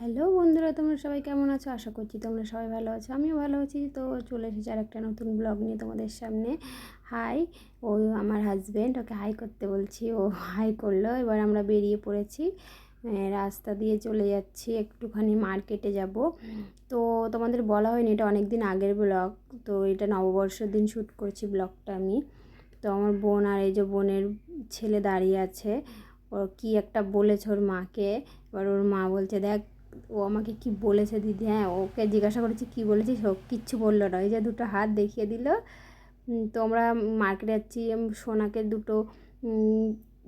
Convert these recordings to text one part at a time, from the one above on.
Hello বন্ধুরা, তোমরা সবাই কেমন আছো? আশা করছি তোমরা সবাই ভালো আছো। আমিও ভালো আছি। তো চলে এসেছি আর একটা নতুন ব্লগ নিয়ে তোমাদের সামনে। হাই, ও আমার হাজব্যান্ড ওকে হাই করতে বলছি। ও হাই করল, এবার আমরা বেরিয়ে পড়েছি। রাস্তা দিয়ে চলে যাচ্ছি, একটুখানি মার্কেটে যাব। তো তোমাদের বলা হয়নি, এটা অনেক দিন আগের ব্লগ। তো এটা নববর্ষের দিন শ্যুট করছি ব্লগটা আমি। তো আমার বোন আর এই যে বোনের ছেলে দাঁড়িয়ে আছে। ও কি একটা বলেছে ওর মাকে। এবার ওর মা বলছে, দেখ ও আমাকে কি বলেছে দিদি? হ্যাঁ ওকে জিজ্ঞাসা করেছি, কি বলেছিস? সব কিচ্ছু বলল না। ওই যে দুটো হাত দেখিয়ে দিল। তো আমরা মার্কেটে যাচ্ছি সোনাকে দুটো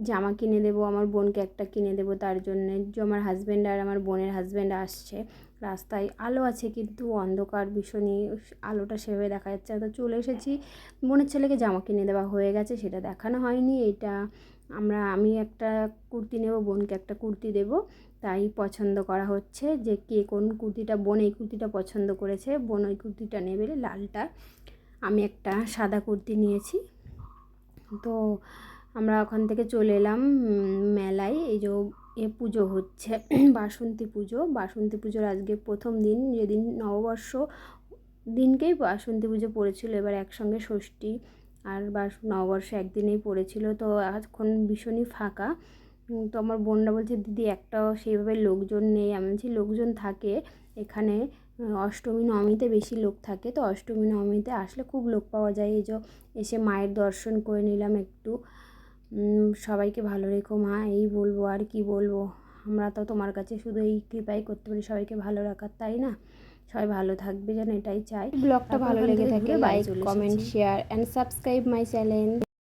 জামা কিনে দেবো, আমার বোনকে একটা কিনে দেবো, তার জন্যে যে আমার হাজব্যান্ড আর আমার বোনের হাজব্যান্ড আসছে। রাস্তায় আলো আছে কিন্তু অন্ধকার, ভীষণই আলোটা সেভাবে দেখা যাচ্ছে তো চলে এসেছি, বোনের ছেলেকে জামা কিনে দেওয়া হয়ে গেছে, সেটা দেখানো হয়নি। এটা আমরা, আমি একটা কুর্তি নেব, বোনকে একটা কুর্তি দেব। তাই পছন্দ করা হচ্ছে যে কে কোন কুর্তিটা, বোন এই কুর্তিটা পছন্দ করেছে। বোন ওই কুর্তিটা নেবে, লালটা। আমি একটা সাদা কুর্তি নিয়েছি। তো আমরা ওখান থেকে চলে এলাম মেলায়। এই যে এ পুজো হচ্ছে, বাসন্তী পুজো। বাসন্তী পুজোর আজকে প্রথম দিন, যেদিন নববর্ষ দিনকেই বাসন্তী পুজো পড়েছিল। এবার একসঙ্গে ষষ্ঠী আর বাস, নববর্ষ একদিনেই পড়েছিল। তো এখন ভীষণই ফাঁকা। তো আমার বোনরা বলছে দিদি একটাও সেইভাবে লোকজন নেই। আমি বলছি লোকজন থাকে এখানে অষ্টমী নবমীতে বেশি লোক থাকে। তো অষ্টমী নবমীতে আসলে খুব লোক পাওয়া যায়। এই যে এসে মায়ের দর্শন করে নিলাম একটু। সবাইকে ভালো রেখো মা এই বলব আর কি বলব। আমরা তো তোমার কাছে শুধু এই কৃপাই করতে পারি সবাইকে ভালো রাখার তাই না? সবাই ভালো থাকবে যেন এটাই চাই। ব্লগটা ভালো লেগে থাকে like comment share and subscribe my channel